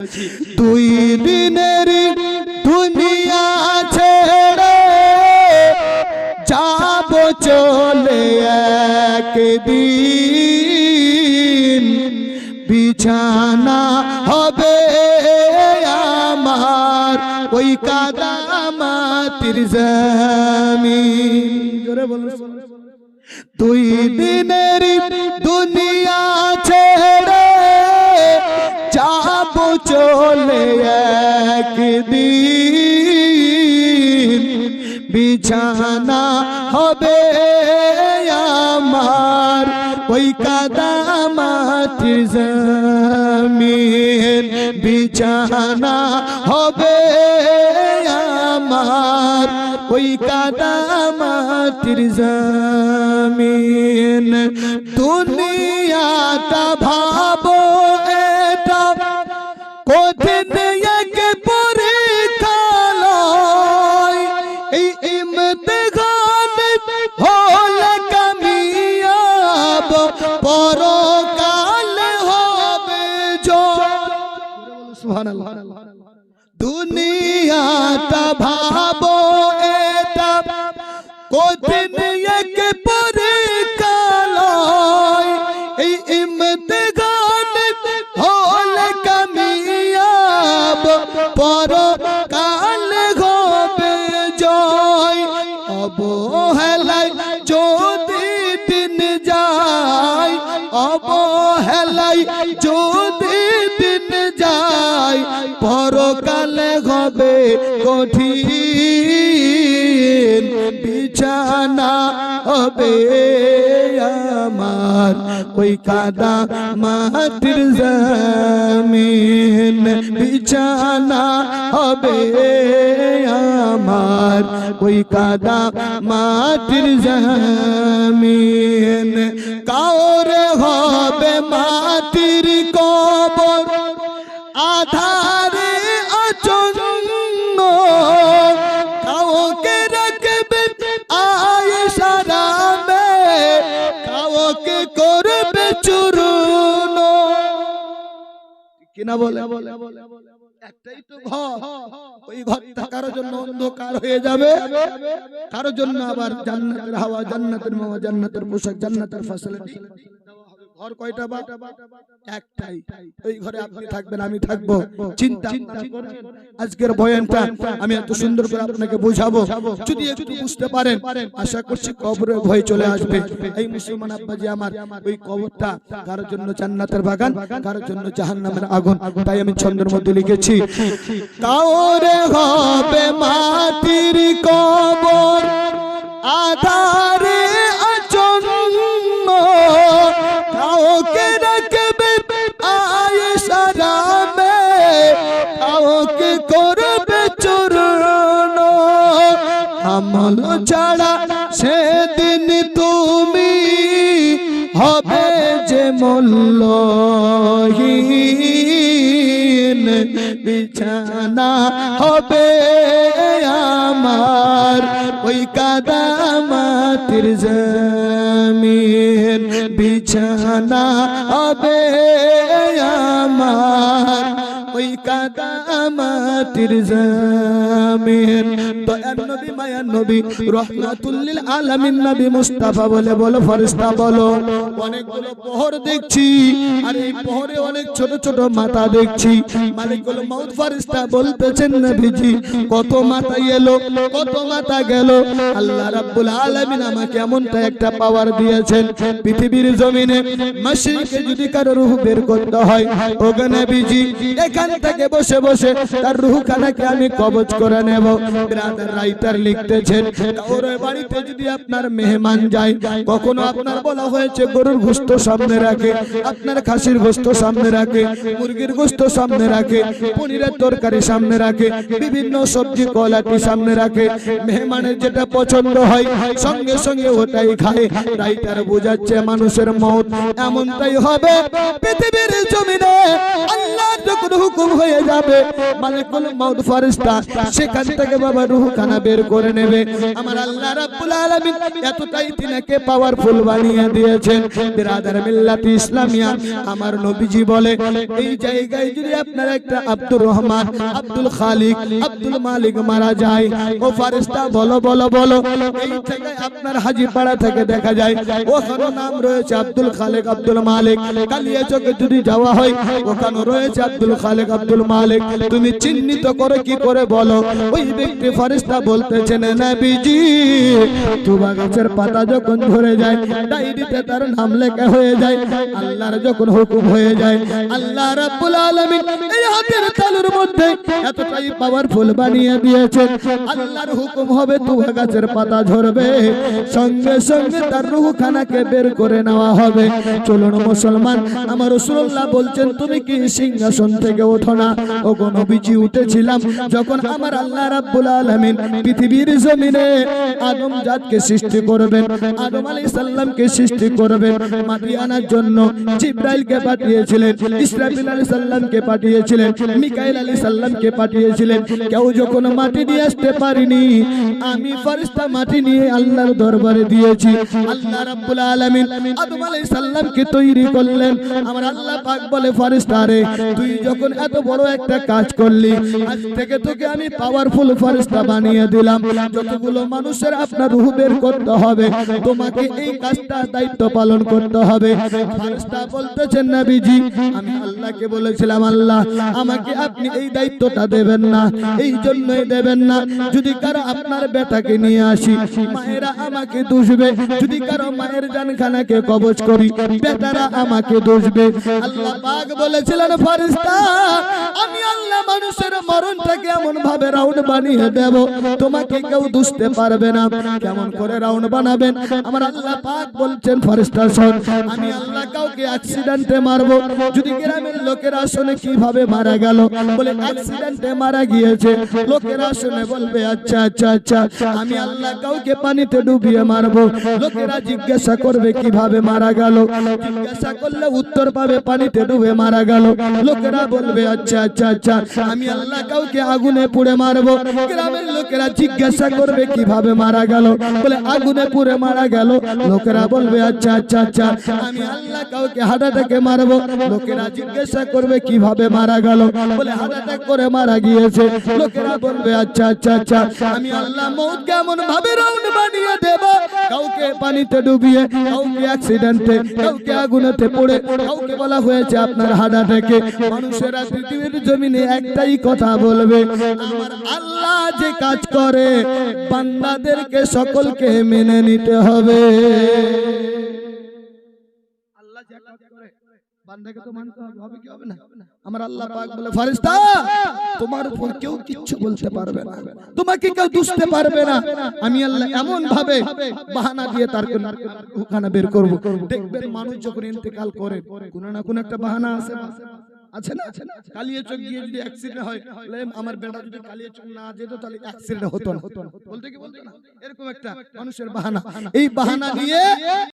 দুই দিনের দুনিয়া ছেড়ে যাব চলে একদিন। বিছানা হবে আমার, ওই কাদা মাটির জমিন জোরে বলো। দুই দিনের দুনিয়া ছেড়ে চলে একদিন, বিছানা হবে আমার, ওই কাদা মাটির জমিন। বিছানা হবে আমার, ওই কাদা মাটির জমিন। দুনিয়াটা ভাবো কঠিন এক জয়। অবহেলায় যদি দিন যায় অবহেলায় যদি দিন যায় পরকালে হবে কঠিন বিছানা হবে। আমার ওই কাদা মাটির জমিন, বিছানা হবে আমার ওই কাদা মাটির জমিন। কাউরে হবে মাটির কবর আধারে কিনা বলে? একটাই তো ঘর। ওই ঘরটা কারোর জন্য অন্ধকার হয়ে যাবে। কারোর জন্য আবার জান্নাতের হাওয়া, জান্নাতের মাওয়া জান্নাতের পোশাক, জান্নাতের ফসলিটি ঘর কয়টা বা? একটাই। ওই ঘরে আপনি থাকবেন আমি থাকব। চিন্তা আজকের বয়ানটা আমি এত সুন্দর করে আপনাকে বোঝাবো। যদি একটু বুঝতে পারেন আশা করছি ভয় চলে আসবে। এই মুসলমান আব্বাজি আমার ওই কবরটা কারোর জন্য জান্নাতের বাগান কারোর জন্য জাহান্নামের আগুন। তাই আমি ছন্দের মধ্যে লিখেছি হবে মাটির কবর আধারে হবে যে মূল্যহীন বিছানা হবে আমার ওই কাদা মাটির জমিন বিছানা হবে আমার ওই কাদা মাটির জমিন। নবী নবী রহমাতুল্লিল আলামিন নবী মুস্তাফা বলে বলো ফরিস্তা বলো। অনেকগুলো পোহর দেখছি, আর এই পোহরে অনেক ছোট ছোট দেখছি। ফরিস্তা বলতেছেন, নবীজি, কত মাথা এলো কত মাথা গেল। আল্লাহ রাব্বুল আলামিন আমাকে এমনটা একটা পাওয়ার দিয়েছেন। পৃথিবীর জমিনে মাসিকে যদি কারও রূহ বের করতে হয়, ওগো নবীজি এখান থেকে বসে বসে তার রূহ খানাকে আমি কবজ করে নেব। ব্রাদার রাইটার লিখতেছেন ওর বাড়িতে যদি আপনার মেহমান যায়, কখনো আপনার বলা হয়েছে গরুর গোস্ত সামনে রাখে, আপনার খাসির গোস্ত সামনে রাখে, মুরগির গোস্ত সামনে রাখে, পনিরের তরকারি সামনে রাখে, বিভিন্ন সবজি কলাটি সামনে রাখে, মেহমানের যেটা পছন্দ হয়, সঙ্গে সঙ্গে ওটাই খায়। রাইটার বোঝাচ্ছে মানুষের মত, এমনটাই হবে পৃথিবীর জমিনে। যখন হুকুম হয়ে যাবে। মালিকুল মউত ফেরেশতা সেখান থেকে বাবা রূহ খানা বের করে নেবে। আমার আল্লাহ রাব্বুল আলামিন এতটাই তিনাকে পাওয়ারফুল বানিয়ে দিয়েছেন। বিরাদার মিল্লাত ইসলামিয়া, আমার নবীজি বলে, এই জায়গায় যদি আপনার একটা আব্দুর রহমান, আব্দুল খালিক, আব্দুল মালিক মারা যায়, ও ফারেস্তা বলো বলো বলো, এই থেকে আপনার হাজিপাড়া থেকে দেখা যায় ওখানে নাম রয়েছে আব্দুল খালেক, আব্দুল মালিক। কালিয়া চোখে যদি যাওয়া হয় ওখানে রয়েছে আব্দুল খালেক আব্দুল মালিক, তুমি চিহ্নিত করে কি করে বলো? ওই ব্যক্তি বলতেছেন, নবীজি গাছের পাতা যখন যায় তার নাম লেখা হয়ে যায়, আল্লাহর যখন হুকুম হয়ে যায়, আল্লাহ রাব্বুল আলামিন এই হাতের তালুর মধ্যে এতটাই পাওয়ারফুল বানিয়ে দিয়েছেন, আল্লাহর হুকুম হবে তুবা গাছের পাতা ঝরবে সঙ্গে সঙ্গে তার রুহখানাকে বের করে নেওয়া হবে। চলুন মুসলমান, আমার রাসূলুল্লাহ বলছেন, তুমি কি সিংহাসন থেকে ওঠো না। ও গো নবীজি, উঠেছিলাম যখন আমার আল্লাহ রাব্বুল আলামিন পৃথিবীর জমিনে আদম জাতকে সৃষ্টি করবেন, আদম আলাইহিস সালামকে সৃষ্টি করবেন, মাটি আনার জন্য জিব্রাইলকে পাঠিয়েছিলেন, ইসরাফিল আলাইহিস সালামকে পাঠিয়েছিলেন, মিকাইল আলাইহিস সালামকে পাঠিয়েছিলেন। কেউ যখন মাটি নিয়ে আসতে পারিনি, আমি ফেরেশতা মাটি নিয়ে আল্লাহর দরবারে দিয়েছি। আল্লাহ রাব্বুল আলামিন আদম আলাইহিস সালামকে তৈরি করলেন। আমার আল্লাহ পাক বলে, ফেরেশতা রে, তুই যখন এত বড় একটা কাজ করলি, আজ থেকে তোকে আমি পাওয়ারফুল ফেরেশতা বানিয়ে দিলাম। যতগুলো মানুষের আপনার রূহ বের করতে হবে, তোমাকে এই কাজটা দায়িত্ব পালন করতে হবে। ফেরেশতা বলতেছেন, নবীজি, আমি আল্লাহকে বলেছিলাম, আল্লাহ, আমাকে আপনি এই দায়িত্বটা দেবেন না, এই জন্যই দেবেন না। যদি কারও আপনার বেটাকে নিয়ে আসি, মায়েরা আমাকে দুষবে। যদি কারও মায়ের জানখানাকে কবজ করি, বেটারা আমাকে দুষবে। আল্লাহ পাক বলেছিলেন, ফেরেশতা আমি আল্লাহ মানুষের মরণটাকে এমন ভাবে রাউন্ড বানিয়ে দেব। তোমাকে কেউ দুষতে পারবে না। কেমন করে রাউন্ড বানাবেন? আমার আল্লাহ পাক বলছেন ফেরেশতা শোন, আমি আল্লাহ কাউকে অ্যাক্সিডেন্টে মারবো। যদি গ্রামের লোকেরা শুনে কীভাবে মারা গেল? বলে অ্যাক্সিডেন্টে মারা গিয়েছে। লোকেরা শুনে বলবে আচ্ছা আচ্ছা আচ্ছা আমি আল্লাহ কাউকে পানিতে ডুবিয়ে মারবো। লোকেরা জিজ্ঞাসা করবে, কীভাবে মারা গেল? জিজ্ঞাসা করলে উত্তর পাবে, পানিতে ডুবে মারা গেল। লোকেরা বলবে আচ্ছা আচ্ছা আচ্ছা আমি আল্লাহ কাউকে আগুনে পুড়ে মারবো। গ্রামের লোকেরা জিজ্ঞাসা করবে, কীভাবে মারা গেল? বলে, আগুনে পুড়ে মারা গেল। লোকেরা বলবে আচ্ছা আচ্ছা আচ্ছা আমি আল্লাহ কাউকে হার্ট অ্যাটাকে মারবো। লোকেরা জিজ্ঞাসা করবে, কীভাবে মারা গেল? বলে হার্ট অ্যাটাক করে মারা গিয়েছে। লোকেরা বলবে আচ্ছা আচ্ছা আচ্ছা আমি আল্লাহ মৌত কেমন ভাবে রাউন্ড বানিয়ে দেব? পানিতে ডুবিয়ে, কাউকে অ্যাক্সিডেন্টে কাউকে আগুনেতে পড়ে, কাউকে বলা হয়েছে আপনার হাডা থেকে মানুষেরা পৃথিবীর জমিনে একটাই কথা বলবে, আমার আল্লাহ যে কাজ করে, বান্দাদেরকে সকলকে মেনে নিতে হবে। আল্লাহ যে কাজ করে বান্দাকে তো মানতে হবে হবে কি হবে না? আমার আল্লাহ পাক বলে ফেরেশতা তোমার উপর কেউ কিচ্ছু বলতে পারবে না। তোমাকে কেউ দুষতে পারবে না। আমি আল্লাহ এমন ভাবে বাহানা দিয়ে তার ওখানে বের করব। দেখবেন মানুষ যখন ইন্তেকাল করে কোন না কোন একটা বাহানা আছে আছে না? কালিয়ে চোখ গিয়ে যদি অ্যাক্সিডেন্ট হয় আমার বেটা যদি কালিয়ে চোখ না যেত তাহলে অ্যাক্সিডেন্ট হতো না। বলতে কি বলতো না এরকম একটা মানুষের বাহানা। এই বাহানা দিয়ে